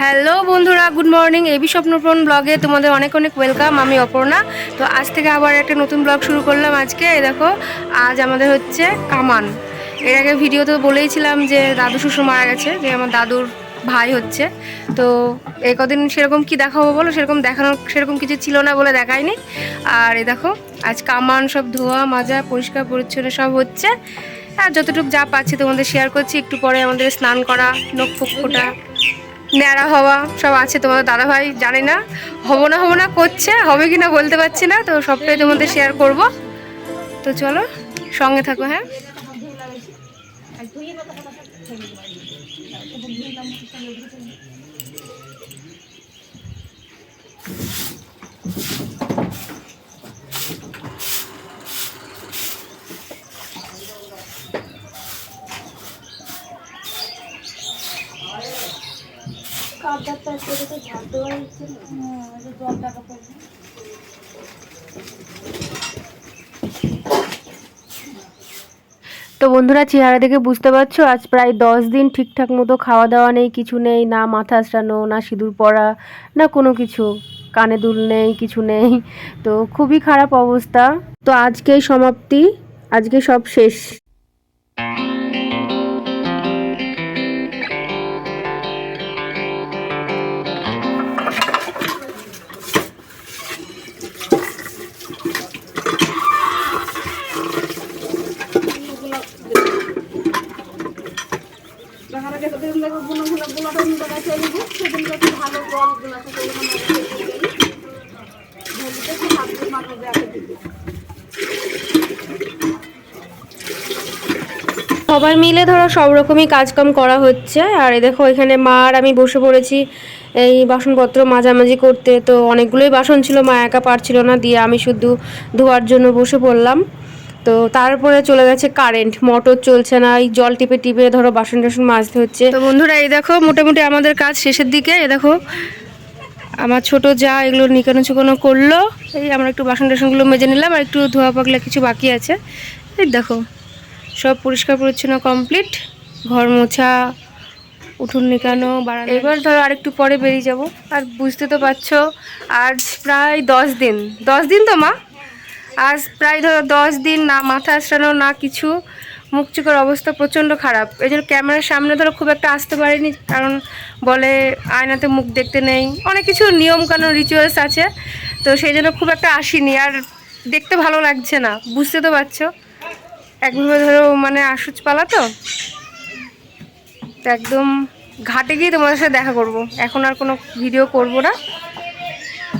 Hello বন্ধুরা, good morning. AB স্বপ্নপূরণ ব্লগে তোমাদের অনেক অনেক ওয়েলকাম। আমি অপর্ণা। তো আজ থেকে আবার একটা নতুন ব্লগ শুরু করলাম আজকে। এই দেখো, আজ আমাদের হচ্ছে কামান। এর আগে ভিডিওতে বলেইছিলাম যে দাদু শ্বশুর মারা গেছে, যে আমার দাদুর ভাই হচ্ছে। তো এই কদিন সেরকম কি দেখাবো বলো? সেরকম দেখানো, সেরকম কিছু ছিল না বলে দেখায়নি। আর এই দেখো, আজ কামান সব ধোয়া, মাজা, পরিষ্কার, পরিচ্ছন্ন সব হচ্ছে। আর যতটুকু যা পাচ্ছি তোমাদের শেয়ার করছি, একটু পরে আমাদের স্নান করা, নখ ফুক ফোটা। ন্যাড়া হওয়া সব আছে তোমাদের দাদাভাই জানে না। হব না হব না করছে, হবে কি না বলতে পারছি না, তো সবটাই তোমাদের শেয়ার করব। তো চলো, সঙ্গে থাকো হ্যাঁ? তো বন্ধুরা, চেহারা দেখে বুঝতে পারছ, আজ প্রায় দশ দিন ঠিকঠাক মতো খাওয়া দাওয়া নেই, কিছু নেই, না মাথা আঁচড়ানো না সিঁদুর পরা না কোনো কিছু। কানে দুল নেই, কিছু নেই। তো খুবই খারাপ অবস্থা। তো আজকেই সমাপ্তি, আজকে সব শেষ। সবাই মিলে ধরো সব রকমই কাজকাম করা হচ্ছে। আর এই দেখো এখানে মা আর আমি বসে পড়েছি এই বাসনপত্র মাঝামাঝি করতে। তো অনেকগুলোই বাসন ছিল, মা একা পারছিল না, দিয়ে আমি শুধু ধোয়ার জন্য বসে পড়লাম। তো তারপরে চলে গেছে কারেন্ট মোটর চলছে না এই জল টিপে টিপে ধরো বাসন টাসন মাজতে হচ্ছে। তো বন্ধুরা এই দেখো মোটামুটি আমাদের কাজ শেষের দিকে। এই দেখো আমার ছোট যা এগুলো নিকানো চুকানো করল এই আমরা একটু বাসন টাসনগুলো মেজে নিলাম আর একটু ধোয়া পাকলা কিছু বাকি আছে। এই দেখো সব পরিষ্কার পরিচ্ছন্ন কমপ্লিট ঘর মোছা উঠুন নিকানো বাড়ানো এবার ধরো আরেকটু পরে বেরিয়ে যাব। আর বুঝতে তো পারছ আজ প্রায় দশ দিন। দশ দিন তো মা? আজ প্রায় ধরো দশ দিন না মাথা আসানো না কিছু, মুখ চোখের অবস্থা প্রচণ্ড খারাপ। এই জন্য ক্যামেরার সামনে ধরো খুব একটা আসতে পারিনি, কারণ বলে আয়নাতে মুখ দেখতে নেই। অনেক কিছু নিয়ম কানুন রিচুয়ালস আছে, তো সেই জন্য খুব একটা আসিনি। আর দেখতে ভালো লাগছে না, বুঝতে তো পারছ। একভাবে ধরো মানে আশুচ পালা তো। একদম ঘাটে গিয়ে তোমাদের সাথে দেখা করব। এখন আর কোনো ভিডিও করব না।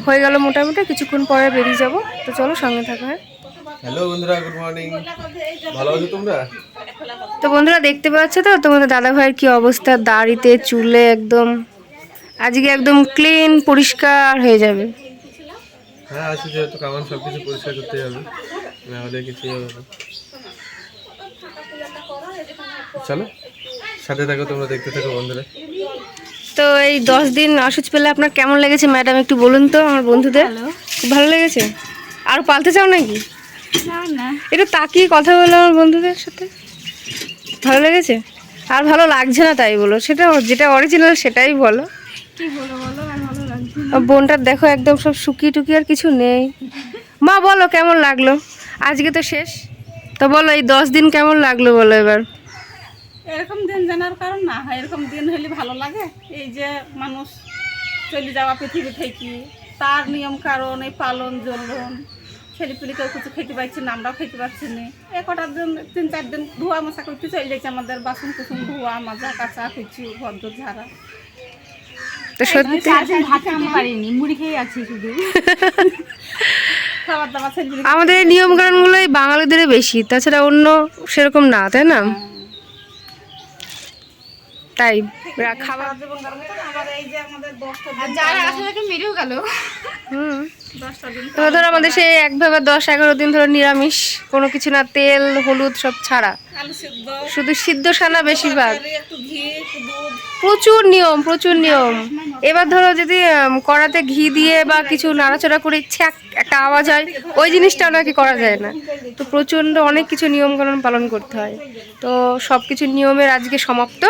হয়ে গেল মোটামুটি কিছুক্ষণ পরে বেরিয়ে যাব। তো চলো সঙ্গে থাকো হ্যাঁ। হ্যালো বন্ধুরা গুড মর্নিং। ভালো আছো তোমরা? তো বন্ধুরা দেখতে পাচ্ছ তো? তোমাদের দাদা ভাইয়ের কি অবস্থা? দাড়িতে চুলে একদম আজকে একদম ক্লিন পরিষ্কার হয়ে যাবে। হ্যাঁ আছি যেহেতু কামান সব কিছু পরিষ্কার করতে হবে। না হলে কিছুই হবে চলো সাথে থাকো তোমরা দেখতে থাকো বন্ধুরা। তো এই দশ দিন অসুচ পেলে আপনার কেমন লেগেছে ম্যাডাম একটু বলুন তো আমার বন্ধুদের? খুব ভালো লেগেছে? আর পালতে চাও নাকি? একটু তাকিয়ে কথা বলো আমার বন্ধুদের সাথে। ভালো লেগেছে? আর ভালো লাগছে না তাই বলো সেটা যেটা অরিজিনাল সেটাই বলো। আর বোনটার দেখো একদম সব শুকিয়ে টুকি আর কিছু নেই। মা বলো কেমন লাগল? আজকে তো শেষ। তো বলো এই দশ দিন কেমন লাগল বলো এবার? এরকম দিন জানার কারণ না হয় এরকম দিন হলে ভালো লাগে। এই যে মানুষ চলে যাওয়া পৃথিবী থেকে তার নিয়ম কারণ এই পালন জ্বলন ছেলেপিলিকেও কিছু খেতে পারছি না আমরাও খেতে পারছি না। এ কটার দিন তিন চার দিন ধোয়া মশা করতে চলে যাচ্ছে আমাদের বাসন কুসুন ধোয়া মাজা কাঁচা কিছু ভদ্র ঝাড়া। তো সত্যি ভাত পারিনি মুড়ি খেয়ে আছি শুধু। খাবার দাবার আমাদের এই নিয়ম কানুনগুলোই বাঙালিদের বেশি তাছাড়া অন্য সেরকম না তাই না? দিন তো ধরো আমাদের সেই একভাবে দশ এগারো দিন ধরো নিরামিষ কোনো কিছু না তেল হলুদ সব ছাড়া। শুধু সিদ্ধ সানা বেশিরভাগ। প্রচুর নিয়ম প্রচুর নিয়ম। এবার ধরো যদি কড়াতে ঘি দিয়ে বা কিছু নাড়াচড়া করে ছ্যাক একটা আওয়াজ হয় ওই জিনিসটা নাকি করা যায় না। তো প্রচণ্ড অনেক কিছু নিয়মকানুন পালন করতে হয়। তো সব কিছু নিয়মের আজকে সমাপ্ত।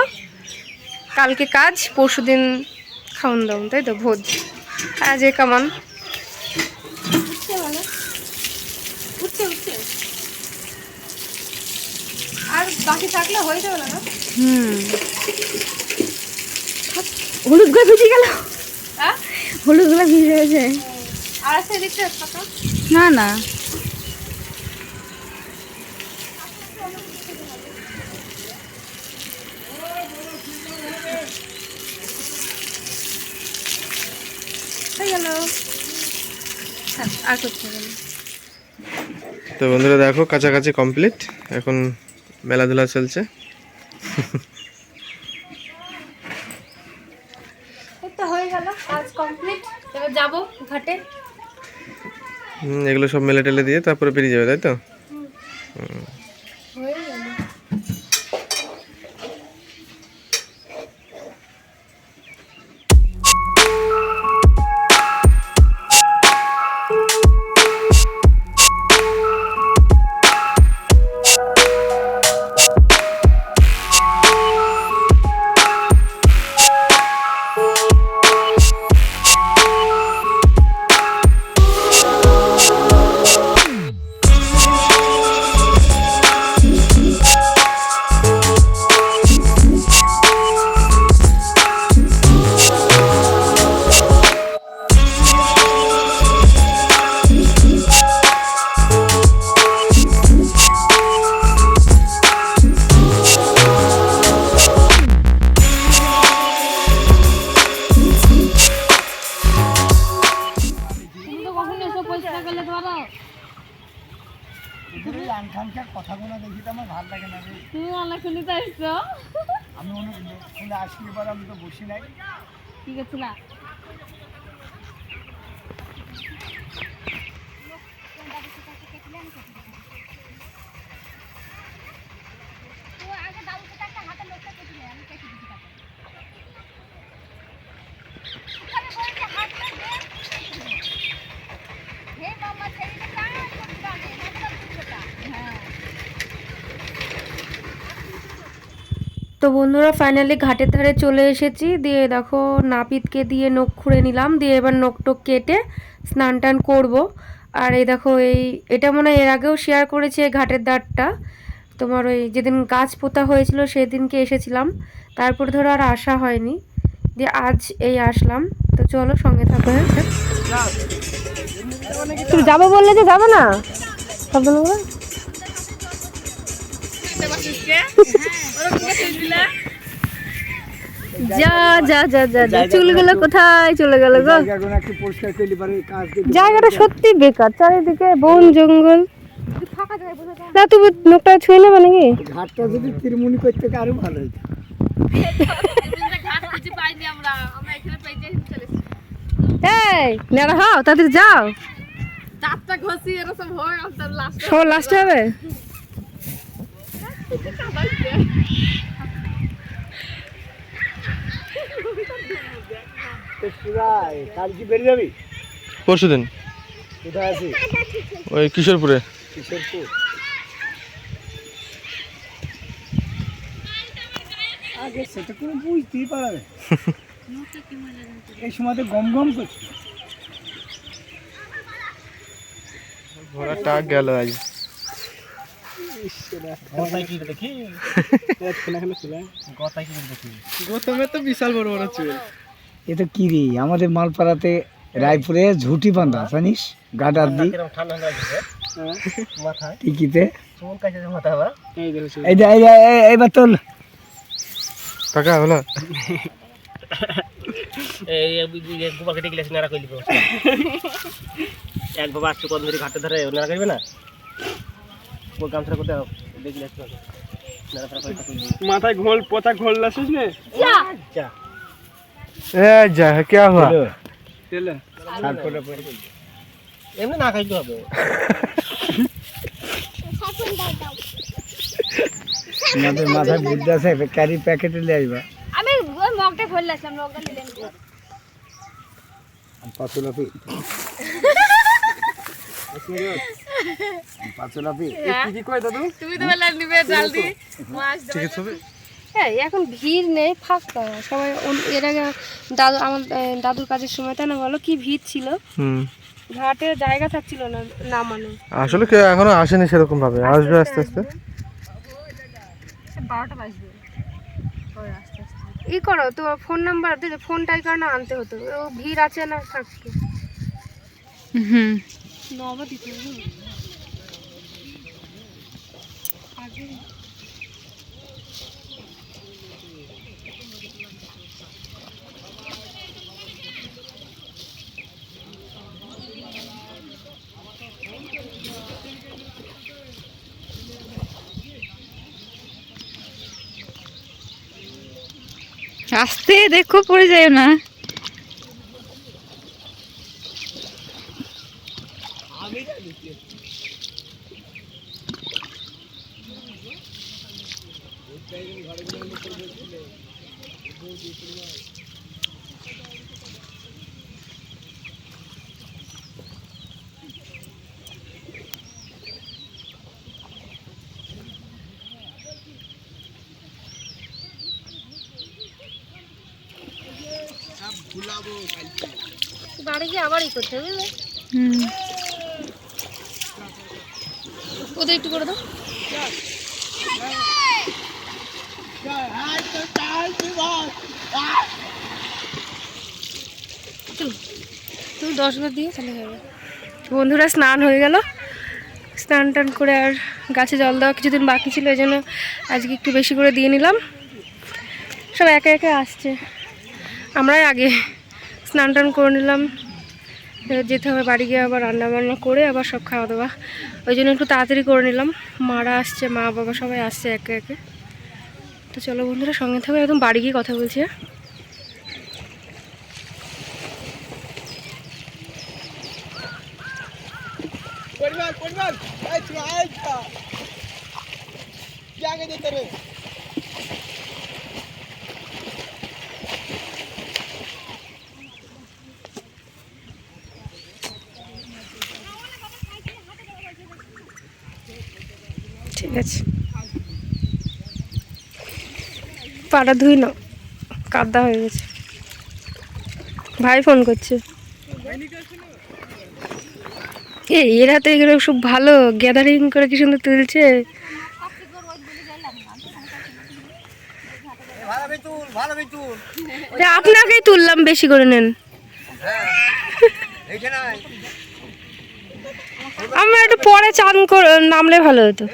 কালকে কাজ পরশুদিন খাওন দাওন তাই তো? ভোজ। আজ এ কামান আর বাকি থাকলে হয়ে যাবে না হুম। হলুদগুলো ভিজে গেল। হ্যাঁ? হলুদগুলো ভিজে গেছে। আর না না হয়ে গেল হ্যাঁ, আর করতে হবে না। তো বন্ধুরা দেখো কাছাকাছি কমপ্লিট এখন মেলাধুলা চলছে। হয়ে গেল কাজ কমপ্লিট এবার যাব ঘাটে। হুম, এগুলো সব মেলে টেলে দিয়ে তারপরে বেরিয়ে যাবে তাই তো? হয়ে তুমি অনেক শুনিতে আসছো। আমি অনেক খুলে আসি এবার আমি তো বসি নাই। কি করছিলা তো বন্ধুরা ফাইনালি ঘাটের ধারে চলে এসেছি। দিয়ে দেখো নাপিতকে দিয়ে নখ খুঁড়ে নিলাম। দিয়ে এবার নখ টক কেটে স্নান টান করব। আর এই দেখো এই এটা মনে হয় এর আগেও শেয়ার করেছি এই ঘাটের ধারটা। তোমার ওই যেদিন গাছ পোতা হয়েছিল সেদিনকে এসেছিলাম। তারপর ধরো আর আসা হয়নি। দিয়ে আজ এই আসলাম। তো চলো সঙ্গে থাকো হ্যাঁ? তুমি যাব বললে যে যাবে না? যা যা যা যা যা। চুলগুলো কোথায়? চলে গেল গো জায়গাটা সত্যি বেকার। চারিদিকে বন জঙ্গল। না তুমি নোকটা ছুঁয়ে নেবে নাকি? ঘাটটা যদি তিরমুনি করতে আরও ভালো হতো। এই নেড়া হাও তাদের যাও। দাঁতটা ঘষি এরা হয় লাস্ট। লাস্টে হবে? কাল কি বেরিয়ে যাবি পরশু দিন। কোথায় ওই কিশোরপুরে। কিশোরপুর। আগে সেটা কোনো বুঝতেই এই সময়তে গম গম করছে। ঘোড়া টাক গেল আজ। গৌতমে তো বিশাল বড় বড় চুল। এটা কি রে? আমাদের মালপাড়াতে রায়পুরে ঝুটি বান্ধা জানিস? গাডার দি। টিকিতে। এই যে এই যে এই- এইবার তোল। কাকা হলো। গোবর কেটে গেলে নারা কইলি এক বাবা আসছে কত ধরে ঘাটে ধরে নারা করবে না? ওর করতে মাথায় ঘোল পোতা ঘোল লাসিস নে? এ যা কে হওয়া তেলে তারপরে এমনি না খাইতে হবে। আমাদের মাথায় বুদ্ধি আছে ক্যারি প্যাকেটে নিয়ে আসবা। আমি মগটা খুললাম মগটা নিলাম পাতুলাপি পাতুলাপি কি কয় দাদু? তুমি তো বললে নিবে জলদি মাছ ঠিক আছে। হ্যাঁ এখন ভিড় নেই ফাঁকা সবাই এর আগে দাদু আমার দাদুর কাজের সময় তাই না বলো? কি ভিড় ছিল? হুম। ঘাটে জায়গা থাকছিল না নামানো। আসলে কেউ এখনও আসেনি সেরকম ভাবে আসবে আস্তে আস্তে বারোটা বাজবে ই করো তো ফোন নাম্বার দিলে ফোনটাই করে আনতে হতো। ও ভিড় আছে না থাকতো হুম। নবা দিতে হবে আগে আস্তে দেখো পড়ে যায় না। বাড়ি গিয়ে আবার ই করতে হবে হুম। ওদের একটু করে দাও। তুমি দশ বার দিয়ে তাহলে হয়ে বন্ধুরা, স্নান হয়ে গেল। স্নান টান করে আর গাছে জল দেওয়া কিছুদিন বাকি ছিল, এই জন্য আজকে একটু বেশি করে দিয়ে নিলাম। সব একে একে আসছে। আমরাই আগে স্নান টান করে নিলাম। যেতে হবে বাড়ি গিয়ে আবার রান্না বান্না করে আবার সব খাওয়া দাওয়া। ওই জন্য একটু তাড়াতাড়ি করে নিলাম। মারা আসছে, মা বাবা সবাই আসছে একে একে। তো চলো বন্ধুরা, সঙ্গে থাকবে একদম বাড়ি গিয়ে কথা বলছি হ্যাঁ? আছে পাটা ধুই না কাদা হয়ে গেছে। ভাই ফোন করছে। এ এরা তো এগুলো সব ভালো গ্যাদারিং করে কি সুন্দর তুলছে। আপনাকেই তুললাম বেশি করে নেন। আমরা একটু পরে চান করে নামলে ভালো হতো।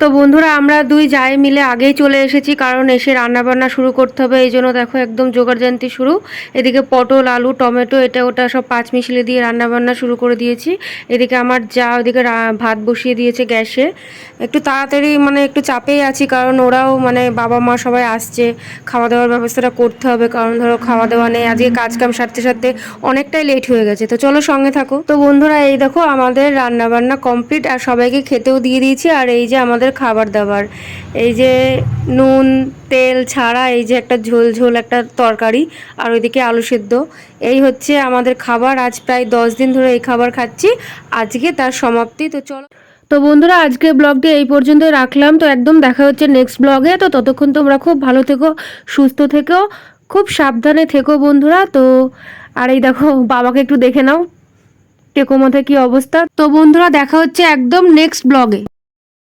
তো বন্ধুরা, আমরা দুই যাই মিলে আগেই চলে এসেছি কারণ এসে রান্না বান্না শুরু করতে হবে, এই জন্য দেখো একদম জোগাড় জানতি শুরু। এদিকে পটল, আলু, টমেটো, এটা ওটা সব পাঁচ মিশিয়ে দিয়ে রান্নাবান্না শুরু করে দিয়েছি। এদিকে আমার যা ওদিকে ভাত বসিয়ে দিয়েছে গ্যাসে। একটু তাড়াতাড়ি মানে একটু চাপেই আছি কারণ ওরাও মানে বাবা মা সবাই আসছে খাওয়া দাওয়ার ব্যবস্থাটা করতে হবে কারণ ধরো খাওয়া দাওয়া নেই, আজকে কাজ কাম সারতে সারতে অনেকটাই লেট হয়ে গেছে। তো চলো সঙ্গে থাকো। তো বন্ধুরা, এই দেখো আমাদের রান্না বান্না কমপ্লিট আর সবাইকে খেতেও দিয়ে দিয়েছি, আর এই যে আমাদের খাবার দাবার। এই যে নুন, তেল ছাড়া এই যে একটা ঝোল ঝোল একটা তরকারি আর ওইদিকে আলু সেদ্ধ। এই হচ্ছে আমাদের খাবার। আজ প্রায় দশ দিন ধরে এই খাবার খাচ্ছি। আজকে তার সমাপ্তি। তো চলো। তো বন্ধুরা আজকে ব্লগটি এই পর্যন্ত রাখলাম। তো একদম দেখা হচ্ছে নেক্সট ব্লগে। তো ততক্ষণ তোমরা খুব ভালো থেকো, সুস্থ থেকো, খুব সাবধানে থেকো বন্ধুরা। তো আর এই দেখো, বাবাকে একটু দেখে নাও। টেকো মাথায় কি অবস্থা। তো বন্ধুরা, দেখা হচ্ছে একদম নেক্সট ব্লগে।